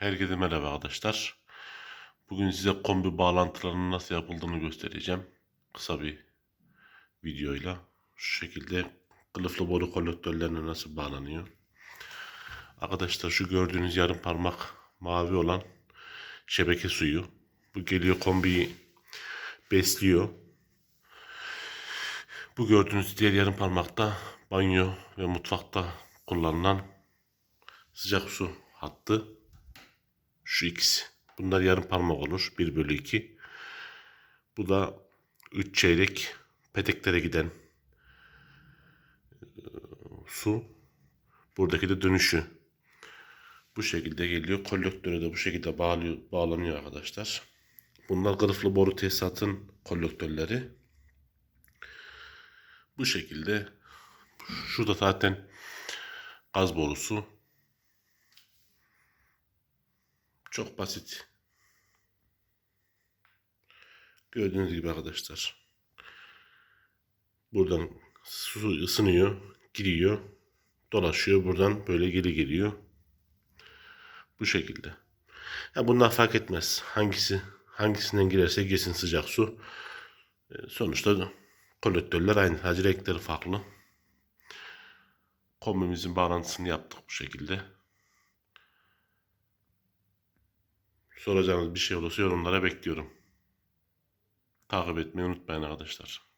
Herkese merhaba arkadaşlar. Bugün size kombi bağlantılarının nasıl yapıldığını göstereceğim. Kısa bir videoyla. Şu şekilde kılıflı boru kolektörlerine nasıl bağlanıyor. Arkadaşlar şu gördüğünüz yarım parmak mavi olan şebeke suyu. Bu geliyor kombiyi besliyor. Bu gördüğünüz diğer yarım parmakta banyo ve mutfakta kullanılan sıcak su hattı. Şu ikisi. Bunlar yarım parmak olur. 1 bölü 2. Bu da 3 çeyrek peteklere giden e, su. Buradaki de dönüşü. Bu şekilde geliyor. Kollektöre de bu şekilde bağlıyor, bağlanıyor arkadaşlar. Bunlar kılıflı boru tesisatın kolektörleri. Bu şekilde. Şurada zaten gaz borusu. Çok basit. Gördüğünüz gibi arkadaşlar. Buradan su ısınıyor, giriyor, dolaşıyor. Buradan böyle geri geliyor. Bu şekilde. Ya bunlar fark etmez. Hangisi hangisinden girerse girsin sıcak su. E, Sonuçta kolektörler aynı. Sadece renkleri farklı. Kombimizin bağlantısını yaptık bu şekilde. Soracağınız bir şey olursa yorumlara bekliyorum. Takip etmeyi unutmayın arkadaşlar.